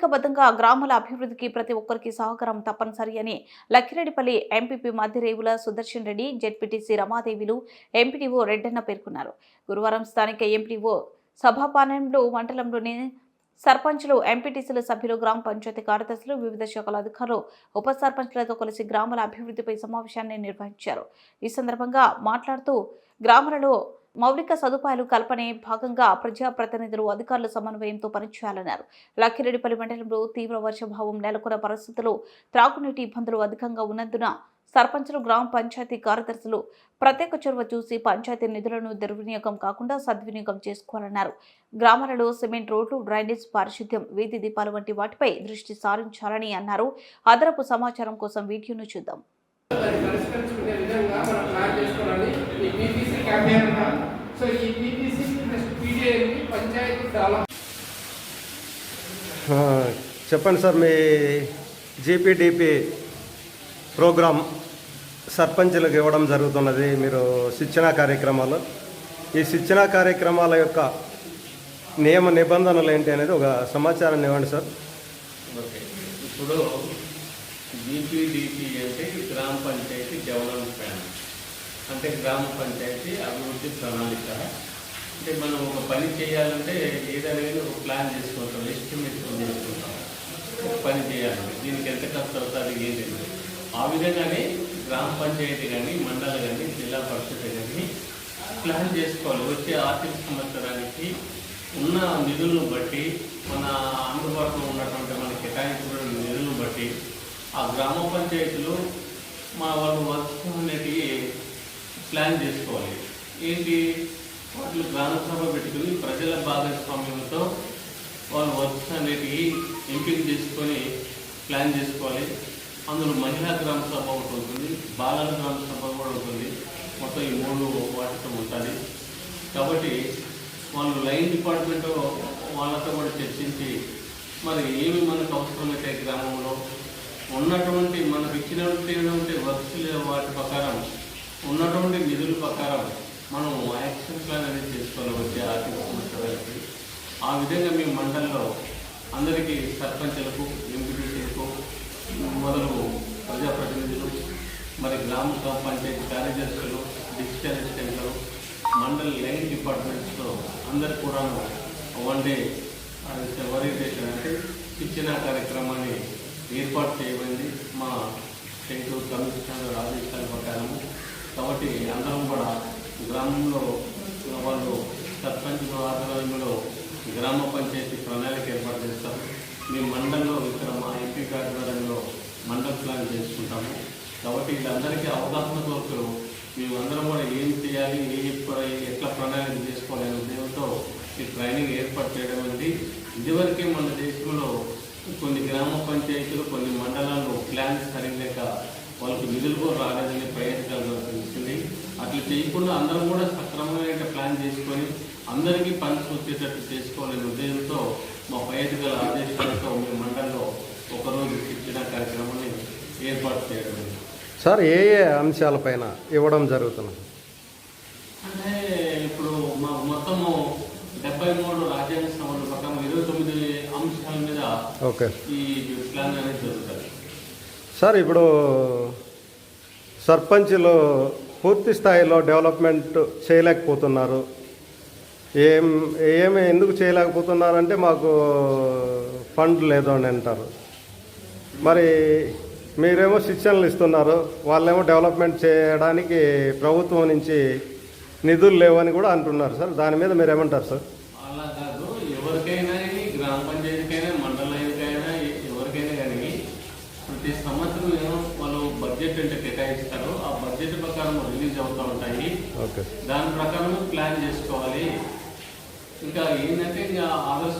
ప్రణాళికబద్ధంగా గ్రామాల అభివృద్ధికి ప్రతి ఒక్కరికి సహకారం తప్పనిసరి అని లక్కిరెడ్డిపల్లి ఎంపీపీ మధ్యరేవుల సుదర్శన్ రెడ్డి జెడ్పీటీసీ రమాదేవిలు ఎంపీడీఓ రెడ్డన్న పేర్కొన్నారు. గురువారం స్థానిక ఎంపీడీఓ సభాపాలెంలో మండలంలోని సర్పంచులు ఎంపీటీసీల సభ్యులు గ్రామ పంచాయతీ కార్యదర్శులు వివిధ శాఖల అధికారులు ఉప సర్పంచ్లతో కలిసి గ్రామాల అభివృద్ధిపై సమావేశాన్ని నిర్వహించారు. ఈ సందర్భంగా మాట్లాడుతూ గ్రామాలలో మౌలిక సదుపాయాలు కల్పనే భాగంగా ప్రజాప్రతినిధులు అధికారుల సమన్వయంతో పనిచేయాలన్నారు. లక్కిరెడ్డిపల్లి మండలంలో తీవ్ర వర్షభావం నెలకొన్న పరిస్థితుల్లో త్రాగునీటి ఇబ్బందులు అధికంగా ఉన్నందున సర్పంచులు గ్రామ పంచాయతీ కార్యదర్శులు ప్రత్యేక చొరవ చూసి పంచాయతీ నిధులను దుర్వినియోగం కాకుండా సద్వినియోగం చేసుకోవాలన్నారు. గ్రామాలలో సిమెంట్ రోడ్లు డ్రైనేజ్ పారిశుద్ధ్యం వీధి దీపాలు వంటి వాటిపై దృష్టి సారించాలని అన్నారు. అదనపు సమాచారం కోసం వీడియోను చూద్దాం అది పరిష్కరించుకునే విధంగా మనం ప్లాన్ చేసుకోవాలని ఈ అన్నాం సో ఈ పీపీసీ ప్లస్ పంచాయతీ డెవలప్ చెప్పండి సార్ మీ జీపీడీపీ ప్రోగ్రామ్ సర్పంచులకు ఇవ్వడం జరుగుతున్నది. మీరు శిక్షణ కార్యక్రమాలు. ఈ శిక్షణ కార్యక్రమాల యొక్క నియమ నిబంధనలు ఏంటి అనేది ఒక సమాచారాన్ని ఇవ్వండి సార్. ఓకే. ఇప్పుడు జీపీడీపీ అంటే గ్రామ పంచాయతీ డెవలప్మెంట్ ప్లాన్ అంటే గ్రామ పంచాయతీ అభివృద్ధి ప్రణాళిక. అంటే మనం ఒక పని చేయాలంటే ఏదైనా ఒక ప్లాన్ చేసుకుంటాం ఎస్టిమేట్ చేసుకుంటాం ఒక పని చేయాలి. దీనికి ఎంత ఖర్చు అవుతుంది ఏంటంటే ఆ విధంగానే గ్రామ పంచాయతీ కానీ మండలి కానీ జిల్లా పరిషత్ కానీ ప్లాన్ చేసుకోవాలి. వచ్చే ఆర్థిక సంవత్సరానికి ఉన్న నిధులను బట్టి మన అందుబాటులో ఉన్నటువంటి మన కేటాయించిన నిధులను బట్టి ఆ గ్రామ పంచాయతీలో మా వాళ్ళు వర్క్స్ అనేటివి ప్లాన్ చేసుకోవాలి. ఏంటి? వాటిని గ్రామసభ పెట్టుకుని ప్రజల భాగస్వామ్యంతో వాళ్ళు వర్క్స్ అనేటివి ఎంపిక చేసుకొని ప్లాన్ చేసుకోవాలి. అందులో మహిళా గ్రామ సభ ఒకటి ఉంటుంది బాలల గ్రామ సభ కూడా ఉంటుంది. మొత్తం ఈ మూడు వాటితో ఉంటుంది కాబట్టి వాళ్ళు లైన్ డిపార్ట్మెంట్ వాళ్ళతో కూడా చర్చించి మరి ఏమి మనకు అవసరమైతే గ్రామంలో? ఉన్నటువంటి మనకు ఇచ్చినటువంటి వర్క్స్ వాటి ప్రకారం ఉన్నటువంటి నిధుల ప్రకారం మనం యాక్షన్ ప్లాన్ అనేది చేసుకోవాలి వచ్చే ఆర్థిక సంవత్సరాలకి. ఆ విధంగా మీ మండలిలో అందరికీ సర్పంచులకు ఎంపీటీసీలకు మొదలు ప్రజాప్రతినిధులు మరి గ్రామ పంచాయతీ కార్యదర్శులు డిజిటల్ అసిస్టెంట్లు మండల్ లైన్ డిపార్ట్మెంట్స్లో అందరు కూడా వన్ డే ఓరియంటేషన్ అంటే శిక్షణ కార్యక్రమాన్ని ఏర్పాటు చేయబడింది. మా స్టేట్ కమిషనర్ ఆదేశాల ప్రకారం కాబట్టి అందరం కూడా గ్రామంలో వాళ్ళు సర్పంచ్ ఆధ్వర్యంలో గ్రామ పంచాయతీ ప్రణాళిక ఏర్పాటు చేస్తారు. మీ మండలంలో ఇక్కడ మా ఎంపీ కార్యాలయంలో మండల ప్లాన్ చేసుకుంటాము. కాబట్టి వీళ్ళందరికీ అవగాహన కొరకు మేమందరం కూడా ఏం చేయాలి ఏ ఎట్లా ప్రణాళిక చేసుకోవాలి అనే ఉద్దేశంతో ఈ ట్రైనింగ్ ఏర్పాటు చేయడం అనేది ఇదివరకే మన దేశంలో కొన్ని గ్రామ పంచాయతీలు కొన్ని మండలాల్లో ప్లాన్స్ సరిగ్గా వాళ్ళకి నిధులు కూడా రాలేదని ప్రయత్నాలు చేయకుండా అందరం కూడా సక్రమమైన ప్లాన్ చేసుకొని అందరికీ పని వచ్చేటట్టు చేసుకోవాలనే ఉద్దేశంతో మా పై అధికారుల ఆదేశాలతో మీ మండలంలో ఒకరోజు శిక్షణ కార్యక్రమాన్ని ఏర్పాటు చేయడం. సార్ ఏ ఏ అంశాలపైన ఇవ్వడం జరుగుతున్నది అంటే ఇప్పుడు మా మొత్తము డెబ్బై మూడు రాజ్యాంగ సభల ప్రకారం ఇరవై తొమ్మిది అంశాల మీద ఓకే. ఈ ప్లాన్ అనేది జరుగుతుంది. సార్ ఇప్పుడు సర్పంచులు పూర్తి స్థాయిలో డెవలప్మెంట్ చేయలేకపోతున్నారు. ఏం ఏమి ఎందుకు చేయలేకపోతున్నారంటే మాకు ఫండ్ లేదు అని అంటారు. మరి మీరేమో శిక్షణలు ఇస్తున్నారు. వాళ్ళేమో డెవలప్మెంట్ చేయడానికి ప్రభుత్వం నుంచి నిధులు లేవని కూడా అంటున్నారు సార్. దాని మీద మీరు ఏమంటారు సార్? అలా కాదు. ఎవరికైనా గ్రామ పంచాయతీకైనా మండలానికైనా ఎవరికైనా కానీ ప్రతి సంవత్సరం బడ్జెట్ అంటే కేటాయిస్తారు. ఆ బడ్జెట్ ప్రకారం రిలీజ్ అవుతూ ఉంటాయి. దాని ప్రకారం ప్లాన్ చేసుకోవాలి. ఇంకా ఏంటంటే ఇంకా ఆగస్టు